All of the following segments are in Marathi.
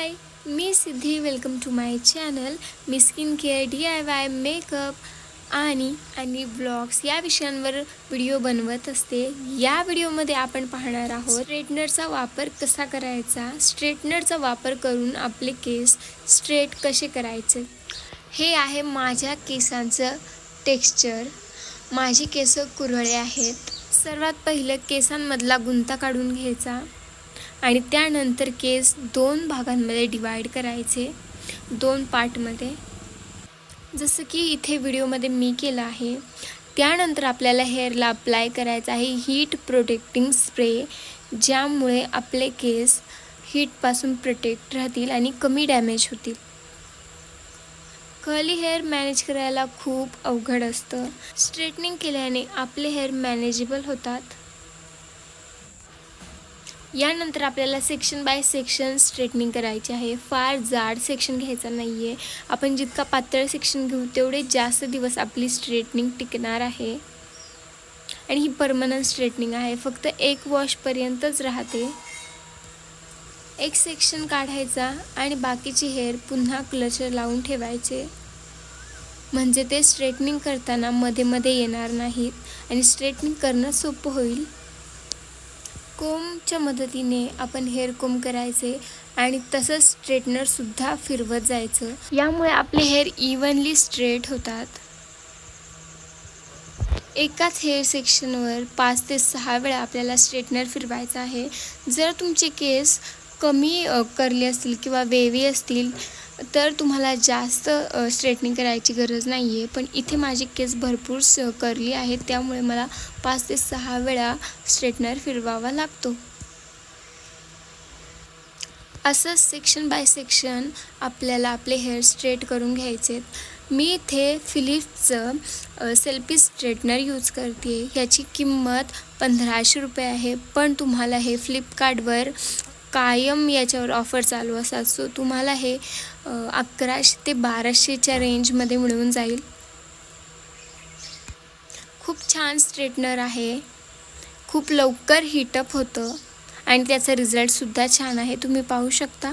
High me Siddhi welcome to my channel me skin care D I Y makeup आणि आणि ब्लॉग्स या विषयांवर व्हिडिओ बनवत असते. या व्हिडिओमध्ये आपण पाहणार आहोत स्ट्रेटनरचा वापर कसा करायचा स्ट्रेटनरचा वापर करून आपले केस स्ट्रेट कसे करायचे. हे आहे माझ्या केसांचं टेक्स्चर माझी केस कुरळे आहेत. सर्वात पहिलं केसांमधला गुंता काढून घ्यायचा. आणि त्यानंतर केस दोन भागांमध्ये डिवाईड करायचे दोन पार्टमध्ये. जसं की इथे व्हिडिओमध्ये मी केलं आहे त्यानंतर आपल्याला हेअरला अप्लाय करायचं आहे हीट प्रोटेक्टिंग स्प्रे ज्यामुळे आपले केस हीटपासून प्रोटेक्ट राहतील आणि कमी डॅमेज होतील. कर्ली हेअर मॅनेज करायला खूप अवघड असतं. स्ट्रेटनिंग केल्याने आपले हेअर मॅनेजेबल होतात. यानंतर आपल्याला सेक्शन बाय सेक्शन स्ट्रेटनिंग करायची आहे. फार जाड सेक्शन घ्यायचा नाही आहे आपण जितका पातळ सेक्शन घेऊ तेवढे जास्त दिवस आपली स्ट्रेटनिंग टिकणार आहे. आणि ही परमनंट स्ट्रेटनिंग आहे. फक्त एक वॉशपर्यंतच राहते. एक सेक्शन काढायचा आणि बाकीची हेअर पुन्हा क्लचर लावून ठेवायचे. म्हणजे ते स्ट्रेटनिंग करताना मध्ये मध्ये येणार नाहीत. आणि स्ट्रेटनिंग करणं सोपं होईल. कोमच्या मदतीने आपण हेअर कोम करायचे आणि तसंच स्ट्रेटनरसुद्धा फिरवत जायचं. यामुळे आपले हेअर इव्हनली स्ट्रेट होतात. एकाच हेअर सेक्शनवर पाच ते सहा वेळा आपल्याला स्ट्रेटनर फिरवायचा आहे. जर तुमचे केस कमी करले असतील किंवा वेवी असतील तर तुम्हाला जास्त स्ट्रेटनिंग करायची गरज नाही आहे पण इथे माझी केस भरपूर स करली आहेत त्यामुळे मला पाच ते सहा वेळा स्ट्रेटनर फिरवावा लागतो. असं सेक्शन बाय सेक्शन आपल्याला आपले हेअर स्ट्रेट करून घ्यायचे. मी इथे फिलिप्सचं सेल्फी स्ट्रेटनर यूज करते. ह्याची किंमत पंधराशे रुपये आहे. पण तुम्हाला हे फ्लिपकार्टवर कायम याच्यावर ऑफर चालू असतात सो तुम्हाला हे अकराशे ते बाराशेच्या रेंजमध्ये मिळून जाईल. खूप छान स्ट्रेटनर आहे. खूप लवकर हीटअप होतं. आणि त्याचा रिझल्टसुद्धा छान आहे. तुम्ही पाहू शकता.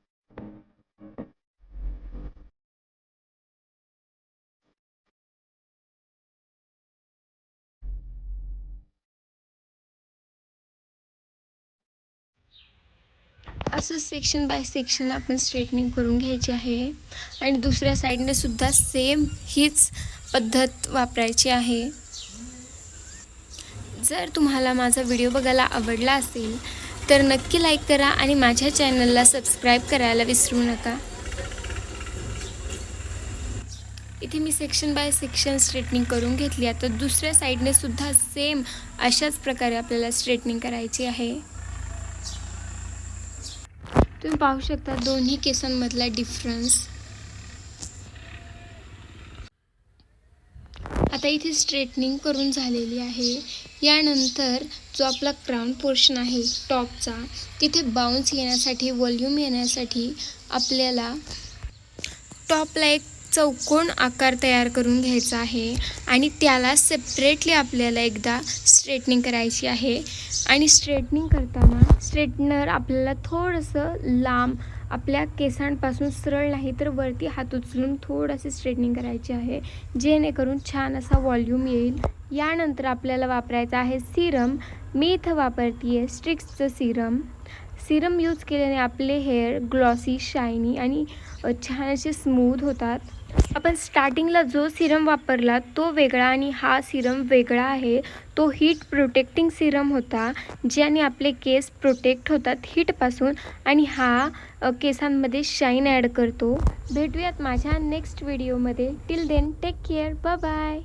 असं सेक्शन बाय सेक्शन आपण स्ट्रेटनिंग करून घ्यायची आहे. आणि दुसऱ्या साईडने सुद्धा सेम हीच पद्धत वापरायची आहे. जर तुम्हाला माझा व्हिडिओ बघायला आवडला असेल तर नक्की लाईक करा आणि माझ्या चॅनलला सबस्क्राईब करायला विसरू नका. इथे मी सेक्शन बाय सेक्शन स्ट्रेटनिंग करून घेतली आता दुसऱ्या साईडने सुद्धा सेम अशाच प्रकारे आपल्याला स्ट्रेटनिंग करायची आहे. तुम्ही पाहू शकता दोन्ही केसांमधला डिफरन्स आता इथे स्ट्रेटनिंग करून झालेली आहे. यानंतर जो आपला क्राऊन पोर्शन आहे टॉपचा तिथे बाउन्स येण्यासाठी वॉल्यूम येण्यासाठी आपल्याला टॉपला एक चौकोन आकार तयार करून घ्यायचा आहे आणि त्याला सेपरेटली आपल्याला एकदा स्ट्रेटनिंग करायची आहे. आणि स्ट्रेटनिंग करताना स्ट्रेटनर आपल्याला थोडंसं लांब आपल्या केसांपासून सरळ नाही तर वरती हात उचलून थोडंसे स्ट्रेटनिंग करायची आहे. जेणेकरून छान असा वॉल्यूम येईल. यानंतर आपल्याला वापरायचा आहे सिरम मी इथं वापरते आहे स्ट्रिक्सचं सिरम सिरम यूज केल्याने आपले हेअर ग्लॉसी शायनी आणि छान असे स्मूथ होतात. आपण स्टार्टिंगला जो सिरम वापरला तो वेगळा आणि हा सिरम वेगळा आहे. तो हीट प्रोटेक्टिंग सिरम होता ज्याने आपले केस प्रोटेक्ट होतात हीटपासून आणि हा केसांमध्ये शाईन ॲड करतो. भेटूयात माझ्या नेक्स्ट व्हिडिओमध्ये till then take care bye